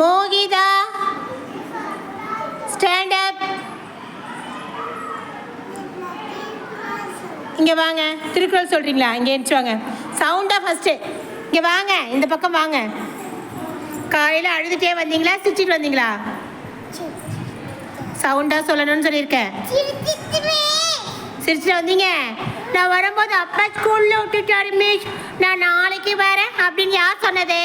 Mohitha stand up இங்கே வாங்க. திருக்குறள் சொல்கிறீங்களா இங்கே எழுந்துச்சு வாங்க. சவுண்டாக ஃபஸ்ட்டு இங்கே வாங்க. இந்த பக்கம் வாங்க. காலையில் அழுதுகிட்டே வந்தீங்களா? சிரிச்சிட்டு வந்தீங்களா? சவுண்டாக சொல்லணும்னு சொல்லியிருக்கேன் சிரிச்சிட்டு வந்தீங்க. நான் வரும்போது அப்பா ஸ்கூலில் விட்டுட்டாரு மிஸ் நான் நாளைக்கு வரேன் அப்படின்னு யார் சொன்னது?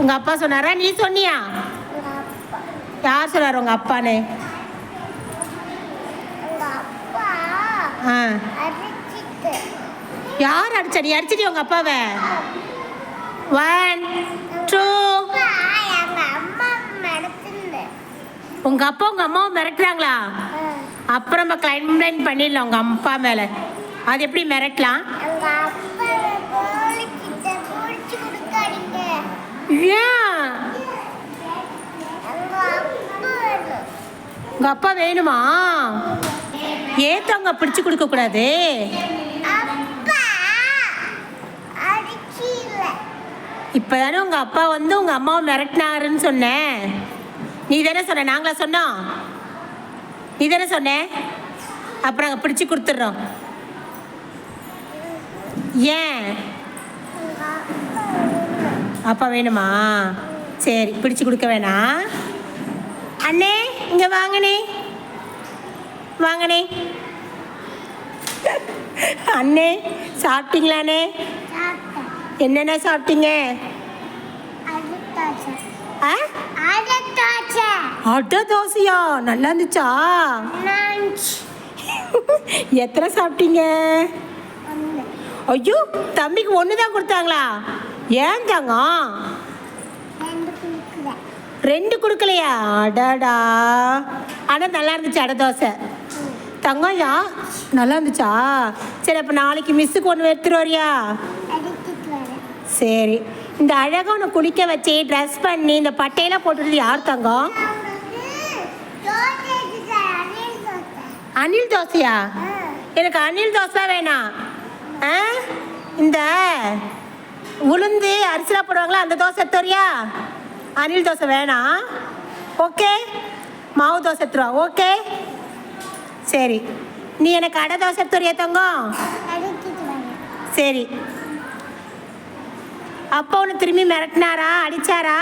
உங்கள் அப்பா. சொன்னாரா? நீ சொன்னியா? யார் சொன்னார் உங்கள் அப்பான்னு? ஆ. யார் அடிச்சா? நீ அடிச்சிட்டி உங்கள் அப்பாவை? ஒன் டூ உங்கள் அப்பா உங்கள் அம்மாவை மிரட்டுறாங்களா? அப்புறம் நம்ம கம்ப்ளைண்ட் பண்ணிடலாம் உங்கள் அப்பா மேலே. அது எப்படி மிரட்டலாம்? ஏன் உங்கள் அப்பா வேணுமா? ஏத்தவங்க பிடிச்சு கொடுக்கக்கூடாது கூடாது. தானே உங்கள் அப்பா வந்து உங்கள் அம்மாவை மிரட்டினாருன்னு சொன்னேன் நீ தானே சொன்ன நாங்களா சொன்னோம்? நீ தானே சொன்ன? அப்புறம் அங்கே பிடிச்சி கொடுத்துட்றோம். ஏன்? அப்பா வேணுமா? சரி பிடிச்சு கொடுக்க வேணாம். அண்ணே இங்கே வாங்கண்ணே. வாங்கண்ணே. அண்ணே சாப்பிட்டீங்களாண்ணே? என்னென்ன சாப்பிட்டீங்க? அட தோசையா? நல்லா இருந்துச்சா? எத்தனை சாப்பிட்டீங்க? ஐயோ தம்பிக்கு ஒன்று தான் கொடுத்தாங்களா? ஏன் தங்கம் ரெண்டு கொடுக்கலையா? அடடா. ஆனால் நல்லா இருந்துச்சு அடை தோசை. தங்கம் யா நல்லா இருந்துச்சா? சரி அப்போ நாளைக்கு மிஸ்ஸுக்கு ஒன்று எடுத்துட்டு வரியா? சரி. இந்த அழகாக உன்னை குளிக்க வச்சு ட்ரெஸ் பண்ணி இந்த பட்டையெல்லாம் போட்டுறது யார் தங்கம்? அனில் தோசையா? எனக்கு அனில் தோசை வேணாம். ஆ? இந்த உளுந்து அரிசிலாம் போடுவாங்களா? அந்த தோசை எடுத்துறியா அனில் தோசை வேணாம் ஓகே? மாவு தோசை எடுத்துருவா. ஓகே? சரி. நீ எனக்கு அடை தோசை எடுத்துறியா தங்கம் சரி. அப்பா உன்னை திரும்பி மிரட்டினாரா? அடிச்சாரா?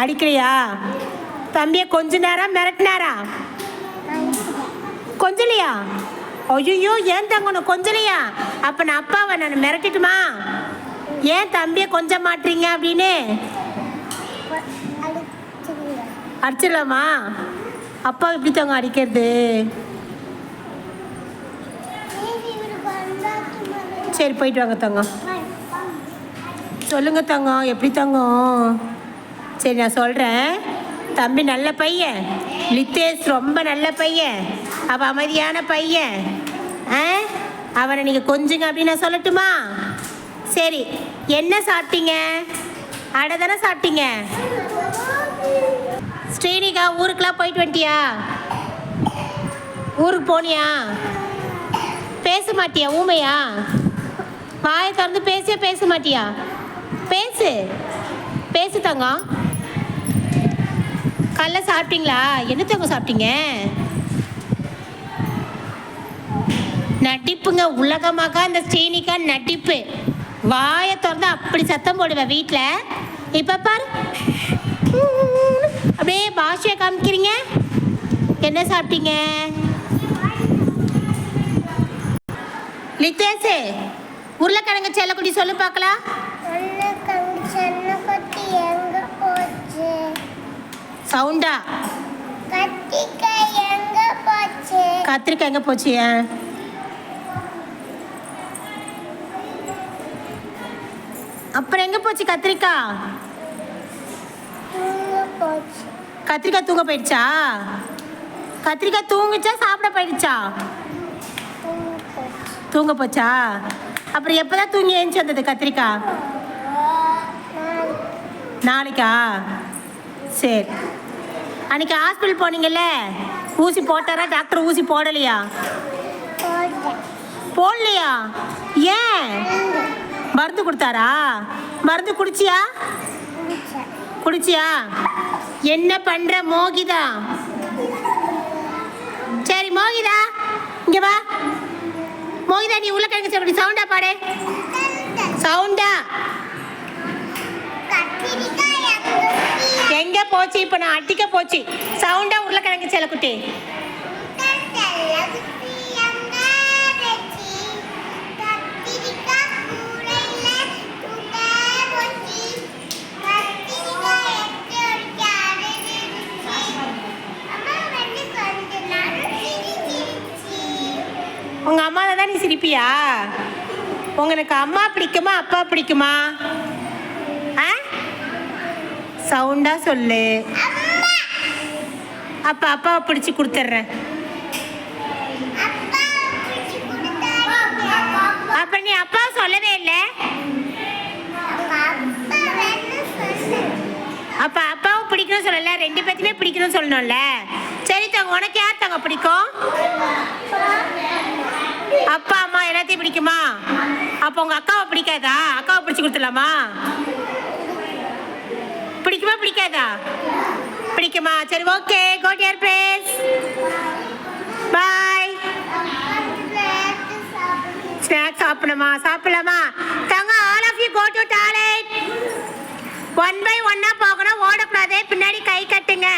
அடிக்கலையா? தம்பியை கொஞ்ச நேரம் மிரட்டினாரா? கொஞ்சலையா? ஐயோ ஏன் தங்க உனக்கு கொஞ்சலையா அப்போ நான் அப்பாவை நான் மிரட்டிட்டுமா? ஏன் தம்பியை கொஞ்ச மாட்டீங்க அப்படின்னு? அடிச்சிடலாமா? அப்பா எப்படி தங்க அடிக்கிறது? சரி போயிட்டு வாங்க தங்கம் சொல்லுங்க தங்கம் எப்படி தங்கம் சரி நான் சொல்கிறேன் தம்பி நல்ல பையன். லித்தேஷ் ரொம்ப நல்ல பையன். அப்போ அமைதியான பையன். ஆ? அவனை நீங்கள் கொஞ்சுங்க அப்படின்னு நான் சொல்லட்டுமா? சரி. என்ன சாப்பிட்டீங்க? அடை தானே சாப்பிட்டீங்க? ஸ்ரீனிகா ஊருக்கெலாம் போயிட்டு வந்துட்டியா? ஊருக்கு போனியா? பேச மாட்டியா ஊமையா? வாயை திறந்து பேசியே பேச மாட்டியா? பேசு. பேசு தங்கம். காலைல சாப்பிட்டீங்களா? என்ன தங்கம் சாப்பிட்டீங்க? நடிப்புங்க உலகமாக அந்த ஸ்ரீனிகா நடிப்பு. வாயை திறந்து அப்படி சத்தம் போடுவேன் வீட்டில் இப்போ பாரு. அப்படியே பாஷையை காமிக்கிறீங்க. என்ன சாப்பிட்டீங்க? லித்தேஷு உருளைக்கிழங்கு செல்லக்குடி சொல்லு பார்க்கலாம். சவுண்டா? கத்திரிக்காய் எங்கே போச்சு? ஆ? அப்புறம் எங்கே போச்சு கத்திரிக்காய் கத்திரிக்காய் தூங்க போயிடுச்சா? கத்திரிக்காய் தூங்குச்சா சாப்பிட போயிடுச்சா? தூங்க போச்சா? அப்புறம் எப்போ தான் தூங்கி எழுந்துச்சு வந்தது கத்திரிக்காய் நாளைக்கா? சரி. அன்னைக்கு ஹாஸ்பிட்டல் போனீங்கல்ல? ஊசி போட்டாரா? டாக்டர் ஊசி போடலையா? போடலையா? மருந்து கொடுத்தாரா? மருந்து குடிச்சியா? குடிச்சியா? என்ன பண்ற மோகிதா? சரி மோகிதா இங்க வா. மோகிதா நீ உள்ள கிழங்கு சாப்பிடு சவுண்டா பாடு. சவுண்டா எங்க போச்சு? இப்ப நான் அட்டிக்க போச்சு. சவுண்டா உருளைக்கிழங்கு செல்லக்குட்டி உங்க அம்மா தான் நீ சிரிப்பியா? உங்களுக்கு அம்மா பிடிக்குமா அப்பா பிடிக்குமா? ஆ? சவுண்டா சொல்லு. அப்ப அப்பாவை பிடிச்சி கொடுத்துட்றேன். அப்ப நீ அப்பா சொல்லவே இல்லை? அப்ப அப்பாவை பிடிக்கணும் சொல்லல ரெண்டு பேர்த்தையுமே பிடிக்கணும்னு சொல்லணும்ல. சரி தங்க உனக்கு யார் தங்க பிடிக்கும்? அப்பா அம்மா எல்லாத்தையும் பிடிக்குமா? அப்போ உங்கள் அக்காவை பிடிக்காதா? அக்காவை பிடிச்சி கொடுத்துடலாமா? பிடிக்குமா பிடிக்காதா? பிடிக்குமா? சரி okay go dear place boy snacks சாப்பிடணுமா? சாப்பிடலாமா? தங்க all of you go to toilet one by ஒன்னா போகணும். ஓடக்கூடாது. பின்னாடி கை கட்டுங்க.